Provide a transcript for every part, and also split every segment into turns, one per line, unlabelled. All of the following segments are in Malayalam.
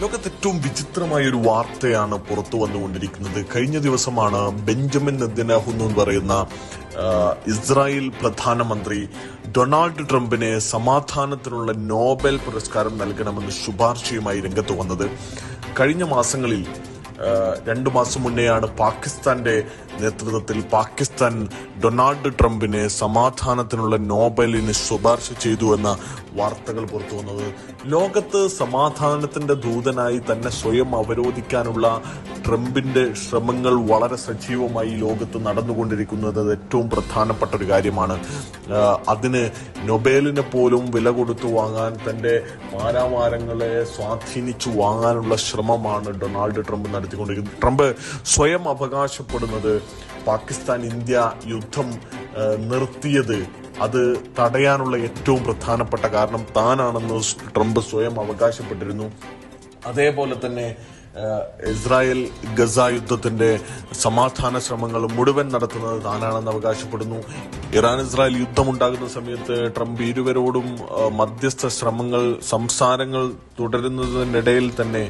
ലോകത്ത് ഏറ്റവും വിചിത്രമായ ഒരു വാർത്തയാണ് പുറത്തു വന്നുകൊണ്ടിരിക്കുന്നത്. കഴിഞ്ഞ ദിവസമാണ് ബെഞ്ചമിൻ നെതന്യാഹു എന്ന് പറയുന്ന ഇസ്രായേൽ പ്രധാനമന്ത്രി ഡൊണാൾഡ് ട്രംപിന് സമാധാനത്തിനുള്ള നോബൽ പുരസ്കാരം നൽകണമെന്ന് ശുപാർശയുമായി രംഗത്ത് വന്നത്. കഴിഞ്ഞ മാസങ്ങളിൽ രണ്ടു മാസം മുന്നെയാണ് പാകിസ്ഥാന്റെ നേതൃത്വത്തിൽ പാകിസ്ഥാൻ ഡൊണാൾഡ് ട്രംപിനെ സമാധാനത്തിനുള്ള നോബലിന് ശുപാർശ ചെയ്തു എന്ന വാർത്തകൾ പുറത്തു വന്നത്. ലോകത്ത് സമാധാനത്തിന്റെ ദൂതനായി തന്നെ സ്വയം അവരോധിക്കാനുള്ള ട്രംപിന്റെ ശ്രമങ്ങൾ വളരെ സജീവമായി ലോകത്ത് നടന്നുകൊണ്ടിരിക്കുന്നത് ഏറ്റവും പ്രധാനപ്പെട്ട ഒരു കാര്യമാണ്. അതിന് നൊബേലിനെ പോലും വില കൊടുത്തു വാങ്ങാൻ തന്റെ മാരാമാരങ്ങളെ സ്വാധീനിച്ചു വാങ്ങാനുള്ള ശ്രമമാണ് ഡൊണാൾഡ് ട്രംപ് നടത്തിക്കൊണ്ടിരിക്കുന്നത്. ട്രംപ് സ്വയം അവകാശപ്പെടുന്നത് പാകിസ്ഥാൻ ഇന്ത്യ യുദ്ധം നിർത്തിയത് അത് തടയാനുള്ള ഏറ്റവും പ്രധാനപ്പെട്ട കാരണം താനാണെന്ന് ട്രംപ് സ്വയം അവകാശപ്പെട്ടിരുന്നു. അതേപോലെ തന്നെ ഇസ്രായേൽ ഗസ യുദ്ധത്തിന്റെ സമാധാന ശ്രമങ്ങൾ മുഴുവൻ നടത്തുന്നത് താനാണെന്ന് അവകാശപ്പെടുന്നു. ഇറാൻ ഇസ്രായേൽ യുദ്ധം ഉണ്ടാകുന്ന സമയത്ത് ട്രംപ് ഇരുവരോടും മധ്യസ്ഥ ശ്രമങ്ങൾ സംസാരങ്ങൾ തുടരുന്നതിനിടയിൽ തന്നെ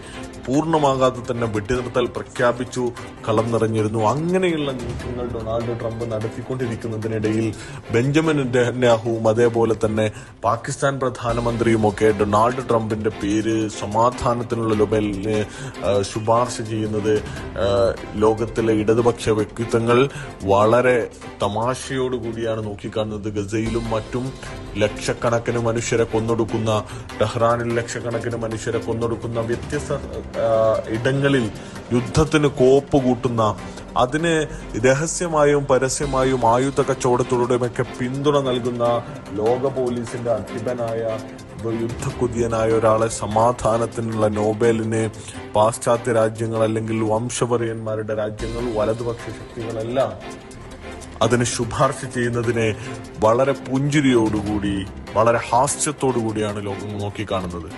പൂർണമാകാതെ തന്നെ വെട്ടിനിർത്താൽ പ്രഖ്യാപിച്ചു കളം നിറഞ്ഞിരുന്നു അങ്ങനെയുള്ള നീക്കങ്ങൾ ഡൊണാൾഡ് ട്രംപ് നടത്തിക്കൊണ്ടിരിക്കുന്നതിനിടയിൽ ബെഞ്ചമിൻ നെഹ്നാഹുവും അതേപോലെ തന്നെ പാകിസ്ഥാൻ പ്രധാനമന്ത്രിയും ഒക്കെ ഡൊണാൾഡ് ട്രംപിന്റെ പേര് സമാധാനത്തിനുള്ള ലൊബലിന് ശുപാർശ ചെയ്യുന്നത് ലോകത്തിലെ ഇടതുപക്ഷ വ്യക്തിത്വങ്ങൾ വളരെ തമാശയോടുകൂടിയാണ് നോക്കിക്കാണുന്നത്. ഗസയിലും മറ്റും ലക്ഷക്കണക്കിന് മനുഷ്യരെ കൊന്നൊടുക്കുന്ന ടെഹ്റാനിൽ ലക്ഷക്കണക്കിന് മനുഷ്യരെ കൊന്നൊടുക്കുന്ന വ്യത്യസ്ത ഇടങ്ങളിൽ യുദ്ധത്തിന് കോപ്പ് കൂട്ടുന്ന അതിന് രഹസ്യമായും പരസ്യമായും ആയുധ കച്ചവടത്തിലൂടെയുമൊക്കെ പിന്തുണ നൽകുന്ന ലോക പോലീസിന്റെ അധിപനായ യുദ്ധക്കുതിയനായ ഒരാളെ സമാധാനത്തിനുള്ള നോബേലിന് പാശ്ചാത്യ രാജ്യങ്ങൾ അല്ലെങ്കിൽ വംശപറിയന്മാരുടെ രാജ്യങ്ങൾ വലതുപക്ഷ ശക്തികളെല്ലാം അതിന് ശുപാർശ ചെയ്യുന്നതിനെ വളരെ പുഞ്ചിരിയോടുകൂടി വളരെ ഹാസ്യത്തോടു കൂടിയാണ് ലോകം നോക്കിക്കാണുന്നത്.